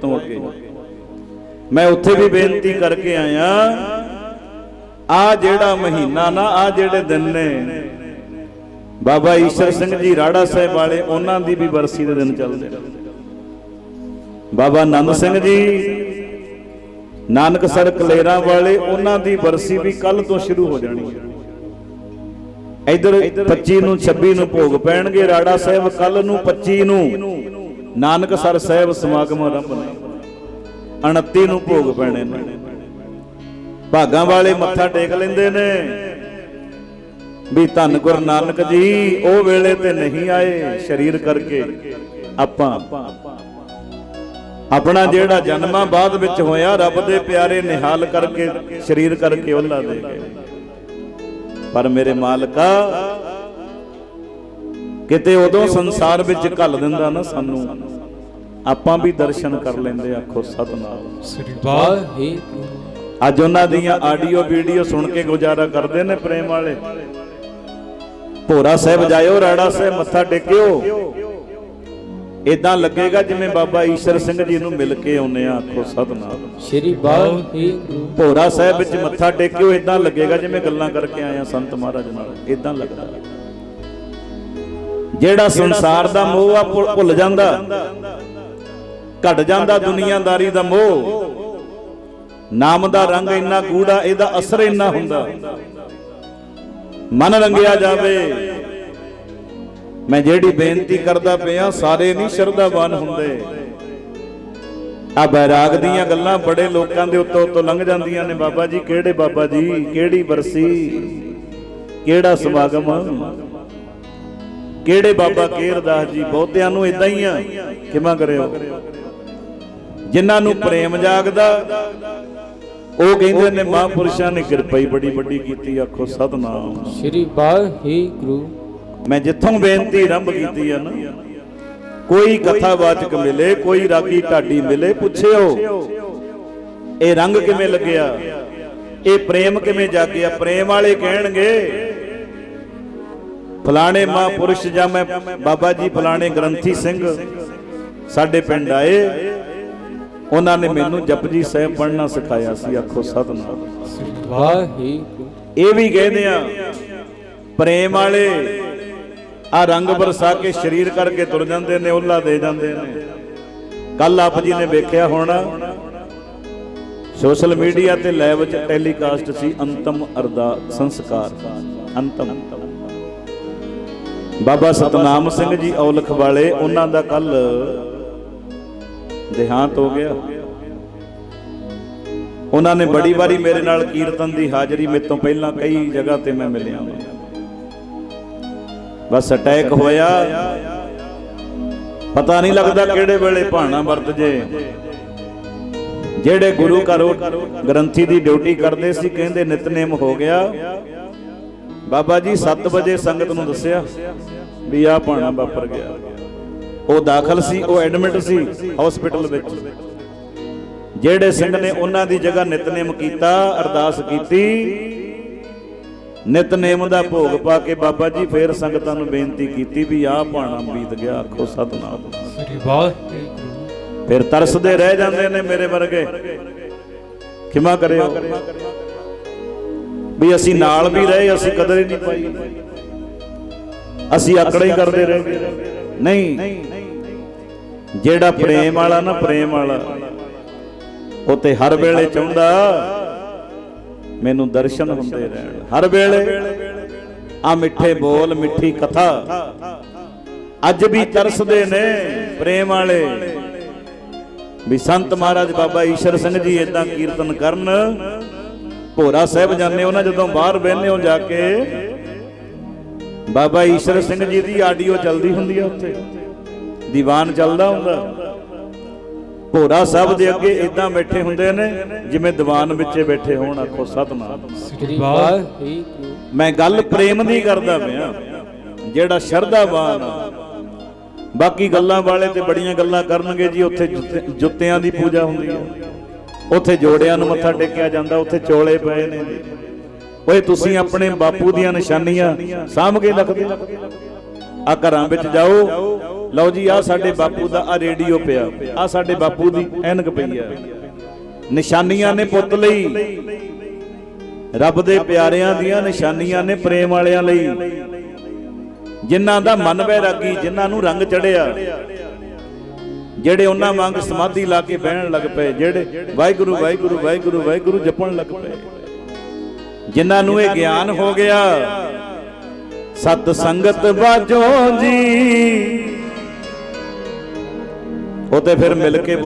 ਤੋਂ ਅੱਗੇ। ਮੈਂ ਉੱਥੇ ਵੀ ਬੇਨਤੀ ਕਰਕੇ ਆਇਆ, ਆ ਜਿਹੜਾ ਮਹੀਨਾ ਨਾ, ਆ ਜਿਹੜੇ ਦਿਨ ਨੇ, ਬਾਬਾ ਈਸ਼ਰ ਸਿੰਘ ਜੀ ਰਾੜਾ ਸਾਹਿਬ ਵਾਲੇ, ਉਹਨਾਂ ਦੀ ਵੀ ਬਰਸੀ ਦੇ ਦਿਨ ਚੱਲਦੇ ਨੇ। ਬਾਬਾ ਆਨੰਦ ਸਿੰਘ ਜੀ ਨਾਨਕਸਰ ਕਲੇਰਾਂ ਵਾਲੇ, ਉਹਨਾਂ ਦੀ ਬਰਸੀ ਵੀ ਕੱਲ ਤੋਂ ਸ਼ੁਰੂ ਹੋ ਜਾਣੀ ਹੈ। ਇਧਰ 25 ਨੂੰ 26 ਨੂੰ ਭੋਗ ਪੈਣਗੇ, ਰਾੜਾ ਸਾਹਿਬ ਕੱਲ ਨੂੰ 25 ਨੂੰ। ਨਾਨਕ ਸਰ ਸਾਹਿਬ ਸਮਾਗਮ ਆਰੰਭ ਨੇ। 29 ਨੂੰ ਭੋਗ ਪੈਣੇ ਨੇ। ਭਾਗਾਂ ਵਾਲੇ ਮੱਥਾ ਟੇਕ ਲੈਂਦੇ ਨੇ। ਵੀ ਧੰਨ ਗੁਰੂ ਨਾਨਕ ਜੀ, ਉਹ ਵੇਲੇ ਤੇ ਨਹੀਂ ਆਏ ਸਰੀਰ ਕਰਕੇ। ਆਪਾਂ ਆਪਣਾ ਜਿਹੜਾ ਜਨਮਾਂ ਬਾਅਦ ਵਿੱਚ ਹੋਇਆ, ਰੱਬ ਦੇ ਪਿਆਰੇ ਨਿਹਾਲ ਕਰਕੇ, ਸਰੀਰ ਕਰਕੇ ਉਹਲਾ ਦੇ ਗਏ। ਪਰ ਮੇਰੇ ਮਾਲਕਾ ਕਿਤੇ ਉਦੋਂ ਸੰਸਾਰ ਵਿੱਚ ਘੱਲ ਦਿੰਦਾ ਨਾ ਸਾਨੂੰ ਆਪਾਂ ਵੀ ਦਰਸ਼ਨ ਕਰ ਲੈਂਦੇ ਆਖੋ ਸਤਨਾਮ। ਸ੍ਰੀ ਵਾਹਿਗੁਰੂ ਅੱਜ ਉਹਨਾਂ ਦੀਆਂ ਆਡੀਓ ਵੀਡੀਓ ਸੁਣ ਕੇ ਗੁਜ਼ਾਰਾ ਕਰਦੇ ਨੇ ਪ੍ਰੇਮ ਵਾਲੇ। ਭੋਰਾ ਸਾਹਿਬ ਜਾਇਓ ਰਾੜਾ ਸਾਹਿਬ ਮੱਥਾ ਟੇਕਿਓ। ਇਦਾਂ ਲੱਗੇਗਾ ਜਿਵੇਂ ਬਾਬਾ ਈਸ਼ਰ ਸਿੰਘ ਜੀ ਨੂੰ ਮਿਲ ਕੇ ਆਉਨੇ ਆ ਆਖੋ ਸਤਨਾਮ। ਸ੍ਰੀ ਵਾਹਿਗੁਰੂ ਭੋਰਾ ਸਾਹਿਬ ਵਿੱਚ ਮੱਥਾ ਟੇਕਿਓ ਇਦਾਂ ਲੱਗੇਗਾ ਜਿਵੇਂ ਗੱਲਾਂ ਕਰਕੇ ਆਏ ਆ ਸੰਤ ਮਹਾਰਾਜ ਨਾਲ। ਇਦਾਂ ਲੱਗਦਾ। ਜਿਹੜਾ ਸੰਸਾਰ ਦਾ ਮੋਹ ਆ ਭੁੱਲ ਜਾਂਦਾ। ਘਟ ਜਾਂਦਾ ਦੁਨੀਆਦਾਰੀ ਦਾ ਮੋਹ। ਨਾਮ ਦਾ ਰੰਗ ਇੰਨਾ ਗੂੜਾ ਇਹਦਾ ਅਸਰ ਇੰਨਾ ਹੁੰਦਾ। ਮਨ ਰੰਗਿਆ ਜਾਵੇ। ਮੈਂ ਜਿਹੜੀ ਬੇਨਤੀ ਕਰਦਾ ਪਿਆ ਸਾਰੇ ਨਹੀਂ ਸ਼ਰਧਾਵਾਨ ਹੁੰਦੇ। ਆ ਬੈਰਾਗ ਦੀਆਂ ਗੱਲਾਂ ਬੜੇ ਲੋਕਾਂ ਦੇ ਉੱਤੋਂ ਉੱਤੋਂ ਲੰਘ ਜਾਂਦੀਆਂ ਨੇ। ਬਾਬਾ ਜੀ ਕਿਹੜੇ ਬਾਬਾ ਜੀ ਕਿਹੜੀ ਬਰਸੀ ਕਿਹੜਾ ਸਮਾਗਮ ਕਿਹੜੇ ਬਾਬਾ ਕੇਰਦਾਸ ਜੀ? ਬਹੁਤਿਆਂ ਨੂੰ ਇਦਾਂ ਹੀ ਆ। ਕਿਵੇਂ ਕਰਿਓ। ਜਿਨ੍ਹਾਂ ਨੂੰ ਪ੍ਰੇਮ ਜਾਗਦਾ ਉਹ ਕਹਿੰਦੇ ਨੇ ਮਹਾਂਪੁਰਸ਼ਾਂ ਨੇ ਕਿਰਪਾ ਹੀ ਬੜੀ ਵੱਡੀ ਕੀਤੀ ਆਖੋ ਸਤਨਾਮ। ਸ੍ਰੀ ਵਾਹਿਗੁਰੂ। ਮੈਂ ਜਿੱਥੋਂ ਬੇਨਤੀ ਆਰੰਭ ਕੀਤੀ ਆ ਨਾ ਕੋਈ ਕਥਾਵਾਚਕ ਮਿਲੇ ਕੋਈ ਰਾਗੀ ਢਾਡੀ ਮਿਲੇ ਪੁੱਛਿਓ ਇਹ ਰੰਗ ਕਿਵੇਂ ਲੱਗਿਆ? ਇਹ ਪ੍ਰੇਮ ਕਿਵੇਂ ਜਾਗਿਆ? ਪ੍ਰੇਮ ਵਾਲੇ ਕਹਿਣਗੇ ਫਲਾਣੇ ਮਹਾਂਪੁਰਸ਼ ਜਾਂ ਮੈਂ ਬਾਬਾ ਜੀ ਫਲਾਣੇ ਗ੍ਰੰਥੀ ਸਿੰਘ ਸਾਡੇ ਪਿੰਡ ਆਏ, ਉਹਨਾਂ ਨੇ ਮੈਨੂੰ ਜਪਜੀ ਸਾਹਿਬ ਪੜ੍ਹਨਾ ਸਿਖਾਇਆ ਸੀ, ਆਖੋ ਸਤਨਾਮ। ਵਾਹਿਗੁਰੂ ਇਹ ਵੀ ਕਹਿੰਦੇ ਆ, ਪ੍ਰੇਮ ਵਾਲੇ ਆ ਰੰਗ ਬਰਸਾ ਕੇ ਸਰੀਰ ਕਰਕੇ ਤੁਰ ਜਾਂਦੇ ਨੇ ਉਹਲਾ ਦੇ ਜਾਂਦੇ ਨੇ। ਕੱਲ ਆਪ ਜੀ ਨੇ ਵੇਖਿਆ ਹੋਣਾ, ਸੋਸ਼ਲ ਮੀਡੀਆ ਤੇ ਲਾਈਵ ਚ ਟੈਲੀਕਾਸਟ ਸੀ, ਅੰਤਮ ਅਰਦਾ ਸੰਸਕਾਰ, ਅੰਤਮ। ਬਾਬਾ ਸਤਨਾਮ ਸਿੰਘ ਜੀ ਔਲਖ ਵਾਲੇ, ਉਹਨਾਂ ਦਾ ਕੱਲ ਦੇਹਾਂਤ ਹੋ ਗਿਆ। ਉਹਨਾਂ ਨੇ ਬੜੀ ਵਾਰੀ ਮੇਰੇ ਨਾਲ ਕੀਰਤਨ ਦੀ ਹਾਜ਼ਰੀ, ਮੇਰੇ ਤੋਂ ਪਹਿਲਾਂ ਕਈ ਜਗ੍ਹਾ ਤੇ ਮੈਂ ਮਿਲਿਆ ਬਸ ਅਟੈਕ ਹੋਇਆ। ਪਤਾ ਨਹੀਂ ਲੱਗਦਾ ਕਿਹੜੇ ਵੇਲੇ ਭਾਣਾ ਵਰਤ ਜੇ ਜਿਹੜੇ ਗੁਰੂ ਘਰ ਗ੍ਰੰਥੀ ਦੀ ਡਿਊਟੀ ਕਰਦੇ ਸੀ, ਕਹਿੰਦੇ ਨਿਤਨੇਮ ਹੋ ਗਿਆ। ਬਾਬਾ ਜੀ 7 ਵਜੇ ਸੰਗਤ ਨੂੰ ਦੱਸਿਆ ਵੀ ਆ ਭਾਣਾ ਵਾਪਰ ਗਿਆ। ਉਹ ਦਾਖਲ ਸੀ ਉਹ ਐਡਮਿਟ ਸੀ ਹਸਪੀਟਲ ਵਿੱਚ। ਜਿਹੜੇ ਸਿੰਘ ਨੇ ਉਹਨਾਂ ਦੀ ਜਗ੍ਹਾ ਨਿਤਨੇਮ ਕੀਤਾ ਅਰਦਾਸ ਕੀਤੀ। ਨਿਤਨੇਮ ਦਾ ਭੋਗ ਪਾ ਕੇ ਬਾਬਾ ਜੀ ਫੇਰ ਸੰਗਤਾਂ ਨੂੰ ਬੇਨਤੀ ਕੀਤੀ ਵੀ ਆਹ ਭਾਣਾ ਬੀਤ ਗਿਆ ਆਖੋ ਸਤਨਾਮ। ਸ੍ਰੀ ਵਾਹਿਗੁਰੂ। ਫਿਰ ਤਰਸਦੇ ਰਹਿ ਜਾਂਦੇ ਨੇ ਮੇਰੇ ਵਰਗੇ। ਖਿਮਾ ਕਰਿਓ। ਵੀ ਅਸੀਂ ਨਾਲ ਵੀ ਰਹੇ, ਅਸੀਂ ਕਦਰ ਹੀ ਨਹੀਂ ਪਾਈ। ਅਸੀਂ ਆਕੜਾ ਹੀ ਕਰਦੇ ਰਹੇ। ਨਹੀਂ, ਜਿਹੜਾ ਪ੍ਰੇਮ ਵਾਲਾ ਨਾ, ਪ੍ਰੇਮ ਵਾਲਾ, ਉਹ ਤੇ ਹਰ ਵੇਲੇ ਚਾਹੁੰਦਾ, ਮੈਨੂੰ ਦਰਸ਼ਨ ਹੁੰਦੇ ਰਹਿਣ। ਹਰ ਵੇਲੇ, ਆ ਮਿੱਠੇ ਬੋਲ, ਮਿੱਠੀ ਕਥਾ, ਅੱਜ ਵੀ ਤਰਸਦੇ ਨੇ ਪ੍ਰੇਮ ਵਾਲੇ। ਵੀ ਸੰਤ ਮਹਾਰਾਜ ਬਾਬਾ ਈਸ਼ਰ ਸਿੰਘ ਜੀ ਇਦਾਂ ਕੀਰਤਨ ਕਰਨ ਭੋਰਾ ਸਾਹਿਬ ਜਾਂਦੇ ਹੋ ਨਾ ਜਦੋਂ ਬਾਹਰ ਬਹਿੰਦੇ ਹੋ ਜਾ ਕੇ ਬਾਬਾ ਈਸ਼ਰ ਸਿੰਘ ਜੀ ਦੀ ਆਡੀਓ ਚੱਲਦੀ ਹੁੰਦੀ ਆ ਉੱਥੇ। ਦੀਵਾਨ ਚੱਲਦਾ ਹੁੰਦਾ। ਭੋਰਾ ਸਾਹਿਬ ਦੇ ਅੱਗੇ ਇਦਾਂ ਬੈਠੇ ਹੁੰਦੇ ਨੇ ਜਿਵੇਂ ਦੀਵਾਨ ਵਿੱਚੇ ਬੈਠੇ ਹੋਣ ਆਖੋ ਸਤਨਾਮ। ਸ੍ਰੀ ਵਾਹਿਗੁਰੂ ਮੈਂ ਗੱਲ ਪ੍ਰੇਮ ਦੀ ਕਰਦਾ ਪਿਆ ਜਿਹੜਾ ਸ਼ਰਧਾਵਾਨ। ਬਾਕੀ ਗੱਲਾਂ ਵਾਲੇ ਤੇ ਬੜੀਆਂ ਗੱਲਾਂ ਕਰਨਗੇ ਜੀ ਉੱਥੇ ਜੁੱਤੇ- ਜੁੱਤਿਆਂ ਦੀ ਪੂਜਾ ਹੁੰਦੀ ਆ। ਉੱਥੇ ਜੋੜਿਆਂ ਨੂੰ ਮੱਥਾ ਟੇਕਿਆ ਜਾਂਦਾ, ਉੱਥੇ ਚੋਲੇ ਪਏ ਨੇ ਜੀ। ਓਏ, ਤੁਸੀਂ ਆਪਣੇ ਬਾਪੂ ਦੀਆਂ ਨਿਸ਼ਾਨੀਆਂ ਸਾਂਭ ਕੇ ਰੱਖਦੇ ਆ ਘਰਾਂ ਵਿੱਚ ਜਾਓ। ਲਓ ਜੀ ਆ ਸਾਡੇ ਬਾਪੂ ਦਾ ਆ ਰੇਡੀਓ ਪਿਆ। ਆ ਸਾਡੇ ਬਾਪੂ ਦੀ ਐਨਕ ਪਈ ਆ। ਨਿਸ਼ਾਨੀਆਂ ਨੇ ਪੁੱਤ ਲਈ। ਰੱਬ ਦੇ ਪਿਆਰਿਆਂ ਦੀਆਂ ਨਿਸ਼ਾਨੀਆਂ ਨੇ ਪ੍ਰੇਮ ਵਾਲਿਆਂ ਲਈ। ਜਿਨ੍ਹਾਂ ਦਾ ਮਨ ਵੈਰਾਗੀ ਜਿਨ੍ਹਾਂ ਨੂੰ ਰੰਗ ਚੜਿਆ। ਜਿਹੜੇ ਉਹਨਾਂ ਵਾਂਗ ਸਮਾਧੀ ਲਾ ਕੇ ਬਹਿਣ ਲੱਗ ਪਏ, ਜਿਹੜੇ ਵਾਹਿਗੁਰੂ ਵਾਹਿਗੁਰੂ ਵਾਹਿਗੁਰੂ ਵਾਹਿਗੁਰੂ ਜਪਣ ਲੱਗ ਪਏ। ਜਿਨ੍ਹਾਂ ਨੂੰ ਇਹ ਗਿਆਨ ਹੋ ਗਿਆ, ਸਤ ਸੰਗਤ ਬਾਝੋ ਜੀ, ਉਹ ਤੇ ਫਿਰ ਮਿਲ ਕੇ